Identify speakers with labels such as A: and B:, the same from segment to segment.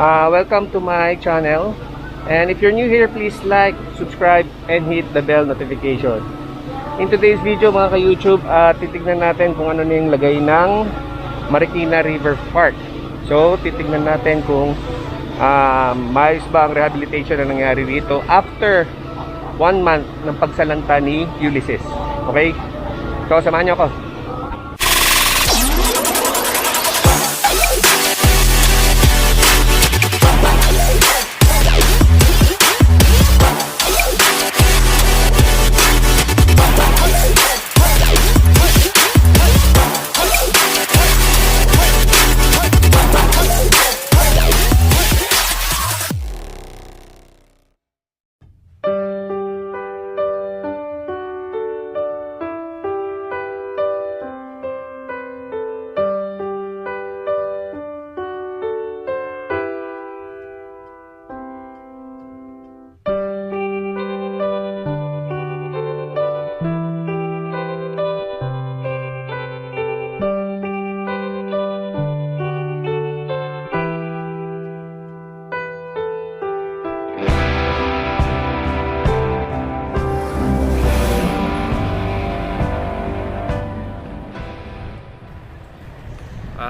A: Uh, welcome to my channel. And if you're new here, please like, subscribe, and hit the bell notification. In today's video mga ka-YouTube, uh, titignan natin kung ano na yung lagay ng Marikina River Park. So, titignan natin kung uh, maayos ba ang rehabilitation na nangyari dito after one month ng pagsalanta ni Ulysses. Okay? So, samahan niyo ako.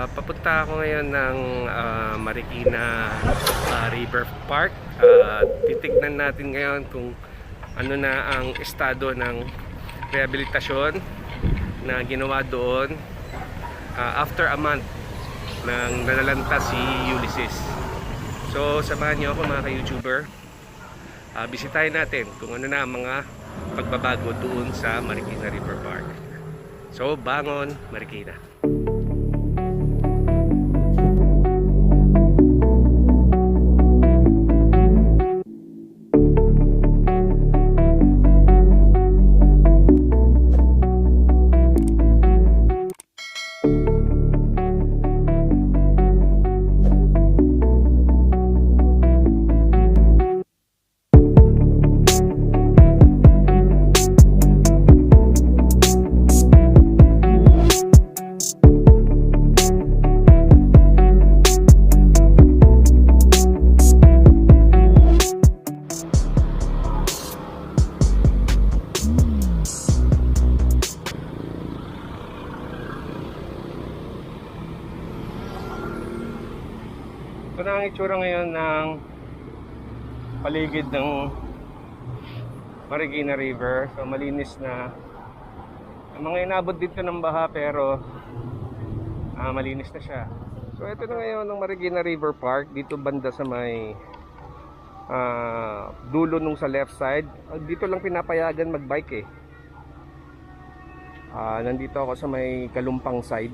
A: Ah, papunta ako ngayon ng ah, Marikina ah, River Park. Ah, titignan natin ngayon kung ano na ang estado ng rehabilitasyon na ginawa doon ah, after a month nang nanalanta si Ulysses. So, samahan niyo ako mga ka-YouTuber. Ah, bisitahin natin kung ano na ang mga pagbabago doon sa Marikina River Park. So, bangon Marikina. Itsura ngayon ng paligid ng Marikina River. So malinis na. Ang mga inabot dito ng baha pero ah, malinis na siya. So ito na ngayon ng Marikina River Park dito banda sa may ah, dulo nung sa left side. Ah, Dito lang pinapayagan magbike eh. Ah, nandito ako sa may Kalumpang side.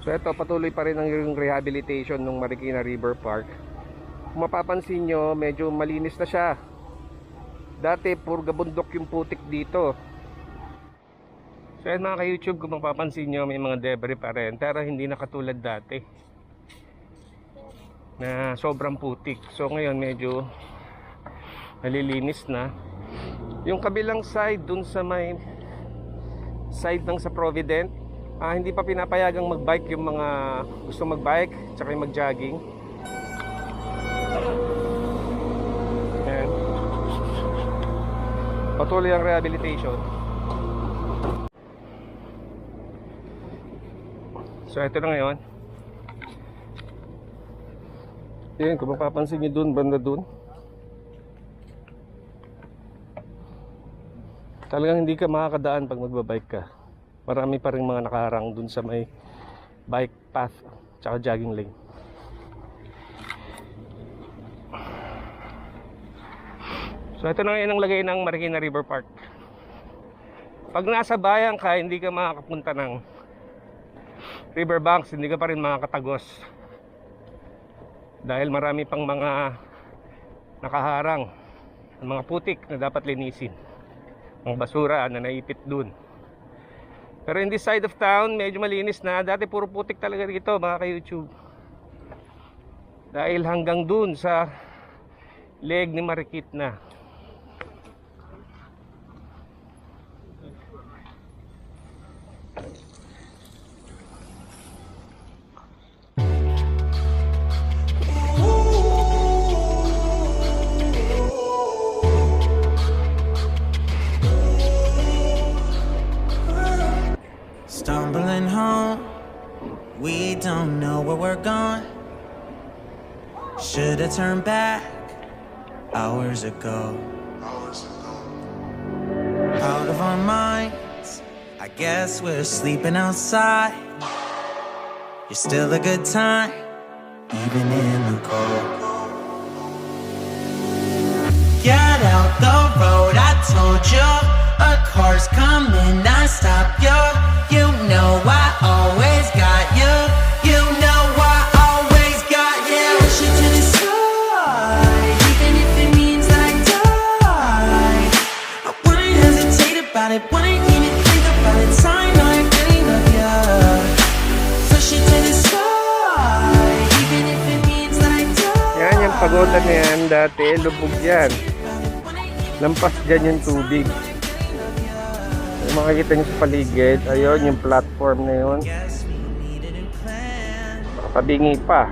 A: So ito, patuloy pa rin ang yung rehabilitation ng Marikina River Park. Kung mapapansin nyo, medyo malinis na siya. Dati, puro gabundok yung putik dito. So yan mga ka-YouTube, kung mapapansin nyo, may mga debris pa rin. Pero hindi na katulad dati. Na sobrang putik. So ngayon, medyo nalilinis na. Yung kabilang side, dun sa may side ng sa Provident, ah, hindi pa pinapayagang magbike yung mga gusto magbike tsaka yung mag-jogging. Ayan. Patuloy ang rehabilitation. So ito na ngayon. Ayan, kung mapapansin nyo dun, banda dun. Talagang hindi ka makakadaan pag magbabike ka marami pa rin mga nakaharang dun sa may bike path tsaka jogging lane. So ito na ngayon ang lagay ng Marikina River Park. Pag nasa bayan ka hindi ka makakapunta ng riverbanks hindi ka pa rin makakatagos. Dahil marami pang mga nakaharang mga putik na dapat linisin. Mga basura na naipit dun pero in this side of town, medyo malinis na. Dati puro putik talaga dito, mga ka-YouTube. Dahil hanggang dun sa leg ni Marikit na.
B: Don't know where we're going. Should've turned back hours ago. Out of our minds, I guess we're sleeping outside. You're still a good time, even in the cold. Get out the road, I told you. A car's coming, I stop you. You know I always
A: Yan, yung pagoda na yan, dati, lubog yan. Lampas dyan yung tubig. Yung makikita nyo sa paligid, ayun, yung platform na yun. Nakabingi pa.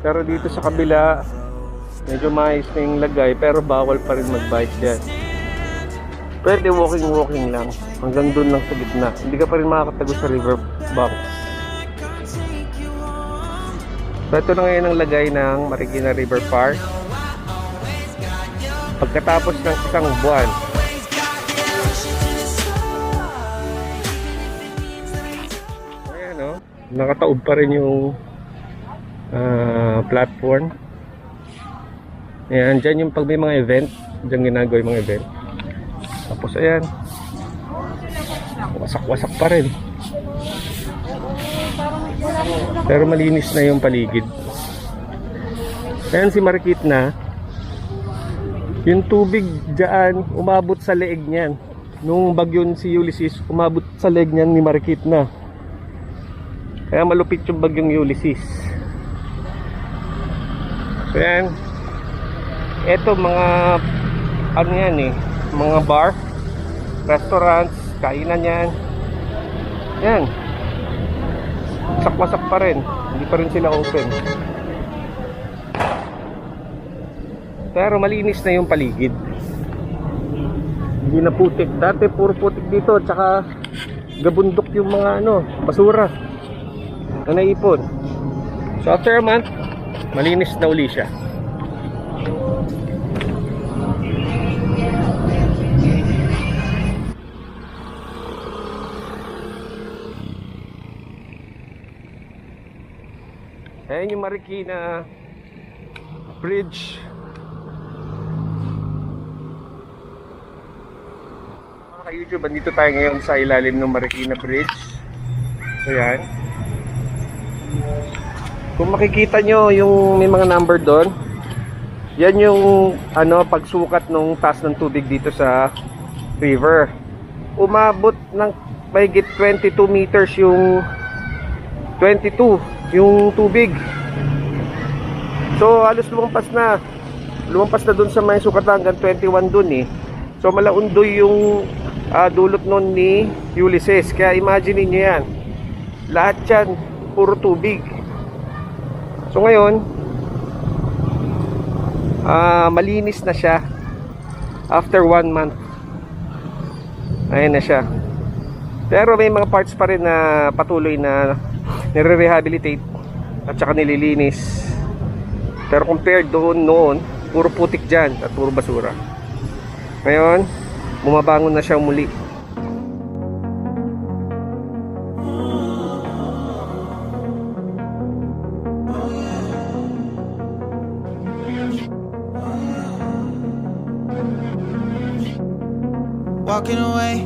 A: Pero dito sa kabila, medyo maayos na yung lagay, pero bawal pa rin mag-bike dyan. Pwede walking-walking lang. Hanggang doon lang sa gitna. Hindi ka pa rin makakatago sa river bank. So ito na ngayon ang lagay ng Marikina River Park. Pagkatapos ng isang buwan, ayan o, nakataob pa rin yung ah, platform. Ayan, dyan yung pag may mga event, dyan ginagawa yung mga event. Tapos ayan, wasak-wasak pa rin. Pero malinis na yung paligid. Ayan si Marikit na. Yung tubig dyan, umabot sa leeg niyan. Nung bagyon si Ulysses, umabot sa leeg niyan ni Marikit na. Kaya malupit yung bagyong Ulysses. So yan. Ito mga ano yan eh, mga bar, restaurants, kainan yan. Yan. Sakwasak pa rin. Hindi pa rin sila open. Pero malinis na yung paligid. Hindi na putik. Dati puro putik dito. Tsaka gabundok yung mga ano, basura na naipon. So after a month, malinis na uli siya. Ayan yung Marikina Bridge. Mga ka-YouTube, andito tayo ngayon sa ilalim ng Marikina Bridge. Ayan. Kung makikita nyo yung may mga number doon, yan yung ano pagsukat ng taas ng tubig dito sa river. Umabot ng mahigit 22 meters yung 22 yung tubig. So halos lumampas na. Lumampas na dun sa may hanggang 21 dun eh. So malaundoy yung ah, dulot nun ni Ulysses. Kaya imagine niyo yan. Lahat yan puro tubig. So ngayon, ah malinis na siya after one month. Ayan na siya. Pero may mga parts pa rin na patuloy na nire-rehabilitate at saka nililinis. Pero compared doon noon, puro putik dyan at puro basura. Ngayon, bumabangon na siya muli.
B: Walking away,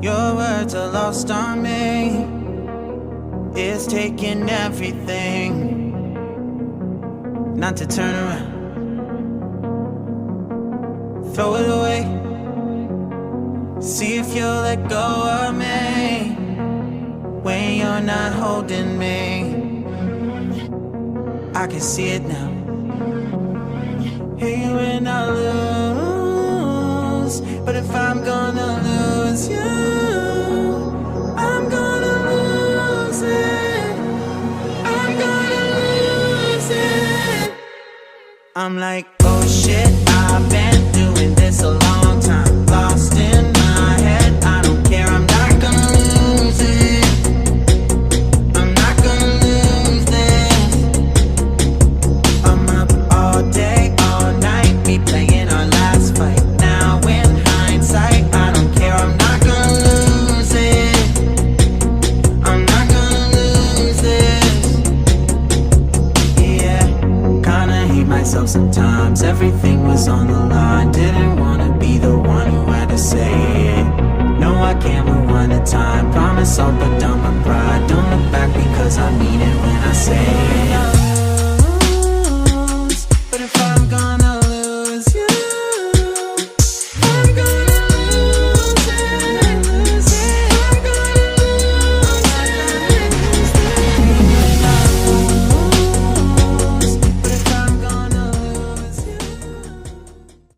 B: your words are lost on me. It's taking everything not to turn around. Throw it away. See if you'll let go of me when you're not holding me. I can see it now. Hey, when I lose, but if I'm gonna lose you, I'm like, oh shit, I've been doing this a long same